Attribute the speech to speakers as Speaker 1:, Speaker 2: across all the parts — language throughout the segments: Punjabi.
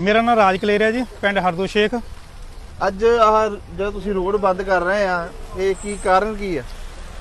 Speaker 1: ਮੇਰਾ ਨਾਮ ਰਾਜ ਕਲੇਰਿਆ ਜੀ ਪਿੰਡ ਹਰਦੋ ਸ਼ੇਖ।
Speaker 2: ਅੱਜ ਆਹ ਜਦੋਂ ਤੁਸੀਂ ਰੋਡ ਬੰਦ ਕਰ ਰਹੇ ਆ ਇਹ ਕੀ ਕਾਰਨ ਕੀ ਆ?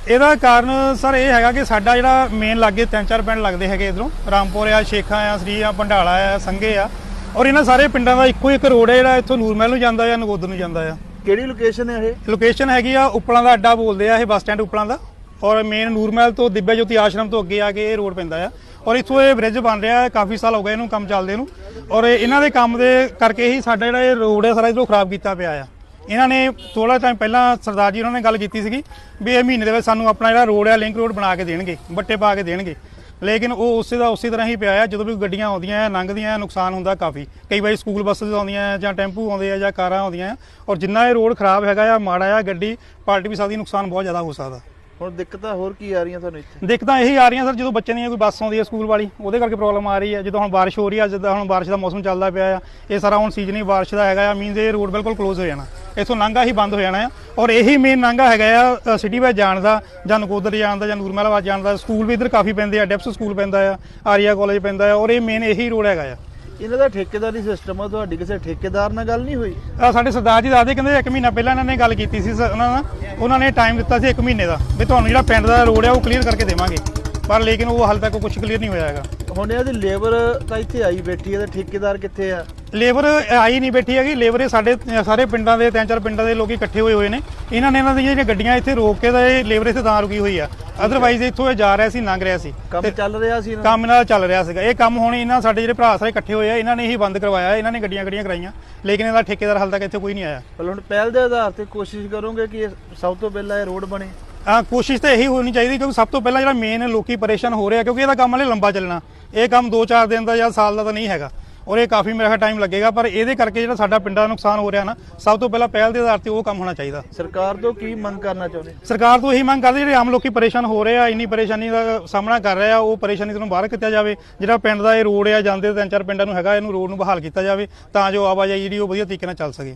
Speaker 1: ਇਹਦਾ ਕਾਰਨ ਸਰ ਇਹ ਹੈਗਾ ਕਿ ਸਾਡਾ ਜਿਹੜਾ ਮੇਨ ਲਾਗੇ ਤਿੰਨ ਚਾਰ ਪਿੰਡ ਲੱਗਦੇ ਹੈਗੇ ਇਧਰੋਂ ਰਾਮਪੁਰ ਆ ਸ਼ੇਖਾਂ ਆ ਸ੍ਰੀ ਆ ਭੰਡਾਲਾ ਆ ਸੰਘੇ ਆ। ਔਰ ਇਹਨਾਂ ਸਾਰੇ ਪਿੰਡਾਂ ਦਾ ਇੱਕੋ ਇੱਕ ਰੋਡ ਹੈ ਜਿਹੜਾ ਇੱਥੋਂ ਨੂਰਮਹਿਲ ਨੂੰ ਜਾਂਦਾ ਆ ਨਗੋਦਰ ਨੂੰ ਜਾਂਦਾ ਆ।
Speaker 2: ਕਿਹੜੀ ਲੋਕੇਸ਼ਨ ਹੈ ਇਹ?
Speaker 1: ਲੋਕੇਸ਼ਨ ਹੈਗੀ ਆ ਉਪਲਾਂ ਦਾ ਅੱਡਾ ਬੋਲਦੇ ਆ ਇਹ ਬੱਸ ਸਟੈਂਡ ਉਪਲਾਂ ਦਾ। ਔਰ ਮੇਨ ਨੂਰਮਹਿਲ ਤੋਂ ਦਿব্যਾ ਜੋਤੀ ਆਸ਼ਰਮ ਤੋਂ ਅੱਗੇ ਆ ਕੇ ਇਹ ਰੋਡ ਪੈਂਦਾ ਆ। ਔਰ ਇੱਥੋਂ ਇਹ ਬ੍ਰਿਜ ਬਣ ਰਿਹਾ ਹੈ, ਕਾਫੀ ਸਾਲ ਹੋ ਗਏ ਇਹਨੂੰ ਕੰਮ ਚੱਲਦੇ ਨੂੰ। ਔਰ ਇਹਨਾਂ ਦੇ ਕੰਮ ਦੇ ਕਰਕੇ ਹੀ ਸਾਡਾ ਜਿਹੜਾ ਇਹ ਰੋਡ ਹੈ ਸਾਰਾ ਇਧਰੋਂ ਖਰਾਬ ਕੀਤਾ ਪਿਆ ਆ। ਇਹਨਾਂ ਨੇ ਥੋੜਾ ਟਾਈਮ ਪਹਿਲਾਂ ਸਰਦਾਰ ਜੀ ਉਹਨਾਂ ਨੇ ਗੱਲ ਕੀਤੀ ਸੀਗੀ ਵੀ ਇਹ ਮਹੀਨੇ ਦੇ ਵਿੱਚ ਸਾਨੂੰ ਆਪਣਾ ਜਿਹੜਾ ਰੋਡ ਹੈ ਲਿੰਕ ਰੋਡ ਬਣਾ ਕੇ ਦੇਣਗੇ ਬੱਟੇ ਪਾ ਕੇ ਦੇਣਗੇ। ਲੇਕਿਨ ਉਹ ਉਸੇ ਦਾ ਉਸੇ ਤਰ੍ਹਾਂ ਹੀ ਪਿਆ ਆ, ਜਦੋਂ ਵੀ ਗੱਡੀਆਂ ਆਉਂਦੀਆਂ ਆ, ਲੰਘਦੀਆਂ ਨੁਕਸਾਨ ਹੁੰਦਾ ਕਾਫੀ। ਕਈ ਵਾਰੀ ਸਕੂਲ ਬੱਸਸ ਆਉਂਦੀਆਂ ਜਾਂ ਟੈਂਪੂ ਆਉਂਦੇ ਆ ਜਾਂ ਕਾਰਾਂ ਆਉਂਦੀਆਂ ਔਰ ਜਿੰਨਾ ਇਹ ਰੋਡ ਖਰਾਬ ਹੈਗਾ ਆ, ਮਾੜਾ ਆ, ਗੱਡੀ, ਪਾਰਟੀ ਵੀ ਸਕਦੀ ਨੁਕਸਾਨ ਬਹੁਤ ਜ਼ਿਆਦਾ ਹੋ ਸਕਦਾ।
Speaker 2: ਹੁਣ ਦਿੱਕਤਾਂ ਹੋਰ ਕੀ ਆ ਰਹੀਆਂ ਤੁਹਾਨੂੰ ਇੱਥੇ?
Speaker 1: ਦਿੱਕਤਾਂ ਇਹੀ ਆ ਰਹੀਆਂ ਸਰ, ਜਦੋਂ ਬੱਚਿਆਂ ਦੀਆਂ ਕੋਈ ਬੱਸ ਆਉਂਦੀ ਹੈ ਸਕੂਲ ਵਾਲੀ, ਉਹਦੇ ਕਰਕੇ ਪ੍ਰੋਬਲਮ ਆ ਰਹੀ ਹੈ। ਜਦੋਂ ਹੁਣ ਬਾਰਿਸ਼ ਹੋ ਰਹੀ ਹੈ ਜਿੱਦਾਂ ਹੁਣ ਬਾਰਿਸ਼ ਦਾ ਮੌਸਮ ਚੱਲਦਾ ਪਿਆ ਆ। ਇਹ ਸਾਰਾ ਹੁਣ ਸੀਜ਼ਨ ਹੀ ਬਾਰਿਸ਼ ਦਾ ਹੈਗਾ ਆ ਮੀਨਸ ਇਹ ਰੋਡ ਬਿਲਕੁਲ ਕਲੋਜ਼ ਹੋ ਜਾਣਾ। ਇਥੋਂ ਲਾਂਘਾ ਹੀ ਬੰਦ ਹੋ ਜਾਣਾ ਆ। ਔਰ ਇਹੀ ਮੇਨ ਲਾਂਘਾ ਹੈਗਾ ਆ ਸਿਟੀ ਵਿੱਚ ਜਾਣ ਦਾ, ਜਾਂ ਨਕੋਦਰ ਜਾਣ ਦਾ, ਜਾਂ ਨੂਰਮਹਿਲਾਬਾਦ ਜਾਣ ਦਾ, ਸਕੂਲ ਵੀ ਇਧਰ ਕਾਫੀ ਪੈਂਦੇ ਆ ਡੈਪਸ ਸਕੂਲ ਪੈਂਦਾ ਆ, ਆਰੀਆ ਕਾਲਜ ਪੈਂਦਾ ਆ। ਔਰ ਇਹ ਮੇਨ ਇਹੀ ਰੋਡ ਹੈਗਾ ਆ।
Speaker 2: ਇਹਨਾਂ ਦਾ ਠੇਕੇਦਾਰੀ ਸਿਸਟਮ ਆ ਤੁਹਾਡੀ ਕਿਸੇ ਠੇਕੇਦਾਰ ਨਾਲ ਗੱਲ ਨਹੀਂ ਹੋਈ?
Speaker 1: ਆਹ ਸਾਡੇ ਸਰਦਾਰ ਜੀ ਦੱਸਦੇ ਕਹਿੰਦੇ ਇੱਕ ਮਹੀਨਾ ਪਹਿਲਾਂ ਇਹਨਾਂ ਨੇ ਗੱਲ ਕੀਤੀ ਸੀ ਸ- ਉਹਨਾਂ ਨਾਲ। ਉਹਨਾਂ ਨੇ ਟਾਈਮ ਦਿੱਤਾ ਸੀ ਇੱਕ ਮਹੀਨੇ ਦਾ ਵੀ ਤੁਹਾਨੂੰ ਜਿਹੜਾ ਪਿੰਡ ਦਾ ਰੋਡ ਆ ਉਹ ਕਲੀਅਰ ਕਰਕੇ ਦੇਵਾਂਗੇ। ਪਰ ਲੇਕਿਨ ਉਹ ਹਾਲ ਤੱਕ ਕੁਝ ਕਲੀਅਰ ਨਹੀਂ ਹੋਇਆ ਹੈਗਾ।
Speaker 2: ਹੁਣ ਇਹਦੀ ਲੇਬਰ ਤਾਂ ਇੱਥੇ ਆਈ ਬੈਠੀ ਹੈ ਤੇ ਠੇਕੇਦਾਰ ਕਿੱਥੇ ਆ?
Speaker 1: ਲੇਬਰ ਆਈ ਨਹੀਂ ਬੈਠੀ ਹੈਗੀ। ਲੇਬਰ ਸਾਡੇ ਸਾਰੇ ਪਿੰਡਾਂ ਦੇ ਤਿੰਨ ਚਾਰ ਪਿੰਡਾਂ ਦੇ ਲੋਕੀ ਇਕੱਠੇ ਹੋਏ ਹੋਏ ਨੇ। ਇਹਨਾਂ ਨੇ ਇਹਨਾਂ ਦੀਆਂ ਜਿਹੜੀਆਂ ਗੱਡੀਆਂ ਇੱਥੇ ਰੋਕ ਕੇ ਤਾਂ ਇਹ ਲੇਬਰ ਇੱਥੇ ਤਾਂ ਰੁਕੀ ਹੋਈ ਆ। ਅਦਰਵਾਈਜ਼ ਇੱਥੋਂ ਇਹ ਜਾ ਰਿਹਾ ਸੀ ਲੰਘ ਰਿਹਾ ਸੀ।
Speaker 2: ਕੰਮ ਚੱਲ ਰਿਹਾ ਸੀ?
Speaker 1: ਕੰਮ ਦਾ ਚੱਲ ਰਿਹਾ ਸੀਗਾ। ਇਹ ਕੰਮ ਹੁਣ ਇਹਨਾਂ ਸਾਡੇ ਜਿਹੜੇ ਭਰਾ ਸਾਰੇ ਇਕੱਠੇ ਹੋਏ ਆ ਇਹਨਾਂ ਨੇ ਹੀ ਬੰਦ ਕਰਵਾਇਆ। ਇਹਨਾਂ ਨੇ ਗੱਡੀਆਂ ਗੱਡੀਆਂ ਕਰਾਈਆਂ। ਲੇਕਿਨ ਇਹਦਾ ਠੇਕੇਦਾਰ ਹਾਲ ਤੱਕ ਇੱਥੇ ਕੋਈ ਨਹੀਂ ਆਇਆ।
Speaker 2: ਪਰ ਹੁਣ ਪਹਿਲ ਦੇ ਆਧਾਰ ਤੇ ਕੋਸ਼ਿਸ਼ ਕਰੋਗੇ ਕਿ ਸਭ ਤੋਂ ਪਹਿਲਾਂ ਇਹ ਰੋਡ ਬਣੇ।
Speaker 1: ਆ ਕੋਸ਼ਿਸ਼ ਤਾਂ ਇਹੀ ਹੋਣੀ ਚਾਹੀਦੀ ਕਿਉਂਕਿ ਸਭ ਤੋਂ ਪਹਿਲਾਂ ਜਿਹੜਾ ਮੇਨ ਲੋਕੀ ਪਰੇਸ਼ਾਨ ਹੋ ਰਿਹਾ ਕਿਉਂਕਿ ਇਹਦਾ ਕੰਮ ਹਲੇ ਲੰਬਾ ਚੱਲਣਾ। ਇਹ ਕੰਮ 2-4 ਦਿਨ ਦਾ ਜਾਂ ਸਾਲ ਦਾ ਤਾਂ ਨਹੀਂ ਹੈਗਾ। ਔਰ ਇਹ ਕਾਫੀ ਮੇਰਾ ਟਾਈਮ ਲੱਗੇਗਾ ਪਰ ਇਹਦੇ ਕਰਕੇ ਜਿਹੜਾ ਸਾਡਾ ਪਿੰਡਾਂ ਦਾ ਨੁਕਸਾਨ ਹੋ ਰਿਹਾ ਨਾ ਸਭ ਤੋਂ ਪਹਿਲਾਂ ਪਹਿਲ ਦੇ ਆਧਾਰ ਤੇ ਉਹ ਕੰਮ ਹੋਣਾ ਚਾਹੀਦਾ।
Speaker 2: ਸਰਕਾਰ ਤੋਂ ਕੀ ਮੰਗ ਕਰਨਾ ਚਾਹੁੰਦੇ?
Speaker 1: ਸਰਕਾਰ ਤੋਂ ਇਹੀ ਮੰਗ ਕਰਦੇ ਜਿਹੜੇ ਆਮ ਲੋਕੀ ਪਰੇਸ਼ਾਨ ਹੋ ਰਹੇ ਆ ਇੰਨੀ ਪਰੇਸ਼ਾਨੀ ਦਾ ਸਾਹਮਣਾ ਕਰ ਰਹੇ ਆ ਉਹ ਪਰੇਸ਼ਾਨੀ ਤੋਂ ਬਾਹਰ ਕੀਤਾ ਜਾਵੇ। ਜਿਹੜਾ ਪਿੰਡ ਦਾ ਇਹ ਰੋਡ ਆ ਜਾਂਦੇ ਤਿੰਨ ਚਾਰ ਪਿੰਡਾਂ ਨੂੰ ਹੈਗਾ ਇਹਨੂੰ ਰੋਡ ਨੂੰ ਬਹਾਲ ਕੀਤਾ ਜਾਵੇ ਤਾਂ ਜੋ ਆਵਾਜਾਈ ਜਿਹੜੀ ਉਹ ਵਧੀਆ ਤਰੀਕੇ ਨਾਲ ਚੱਲ ਸਕੇ।